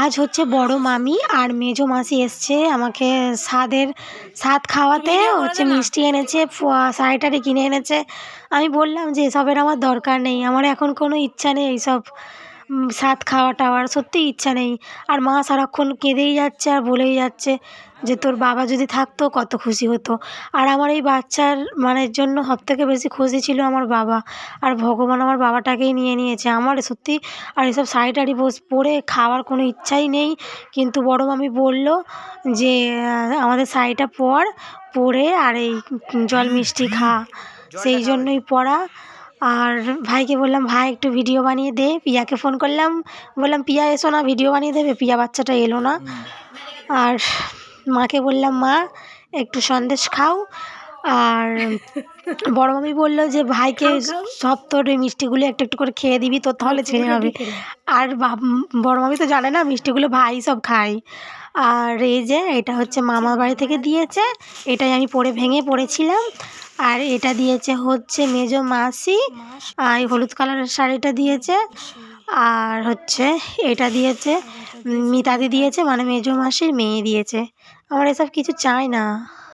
আজ হচ্ছে বড় মামি আর মেজো মাসি এসছে আমাকে স্বাদের স্বাদ খাওয়াতে হচ্ছে মিষ্টি এনেছে শাড়িটারি কিনে এনেছে। আমি বললাম যে এসবের আমার দরকার নেই আমার এখন কোনো ইচ্ছা নেই এইসব স্বাদ খাওয়া টাওয়ার সত্যিই ইচ্ছা নেই। আর মা সারাক্ষণ কেঁদেই যাচ্ছে আর বলেই যাচ্ছে যে তোর বাবা যদি থাকতো কত খুশি হতো। আর আমার এই বাচ্চার মানের জন্য সবথেকে বেশি খুশি ছিল আমার বাবা। আর ভগবান আমার বাবাটাকেই নিয়ে নিয়েছে আমার সত্যি। আর এসব শাড়ি টাড়ি বস পরে খাওয়ার কোনো ইচ্ছাই নেই। কিন্তু বড় মামি বলল যে আমাদের শাড়িটা পর পরে আর এই জল মিষ্টি খা। সেই জন্যই পড়া। আর ভাইকে বললাম ভাই একটু ভিডিও বানিয়ে দে। পিয়াকে ফোন করলাম। বললাম পিয়া এসো না ভিডিও বানিয়ে দেবে। পিয়া বাচ্চাটা এলো না। আর মাকে বললাম মা একটু সন্দেশ খাও। আর বড় মামি বলল যে ভাইকে সব তোর ওই মিষ্টিগুলো একটু একটু করে খেয়ে দিবি তোর তাহলে ছেড়ে হবে। আর বড় মামি তো জানে না মিষ্টিগুলো ভাই সব খায়। আর এই যে এটা হচ্ছে মামার বাড়ি থেকে দিয়েছে। এটাই আমি পরে ভেঙে পড়েছিলাম। আর এটা দিয়েছে হচ্ছে মেজো মাসি আর এই হলুদ কালারের শাড়িটা দিয়েছে। আর হচ্ছে এটা দিয়েছে মিতাদি দিয়েছে মানে মেজো মাসির মেয়ে দিয়েছে। আমার এসব কিছু চাই না।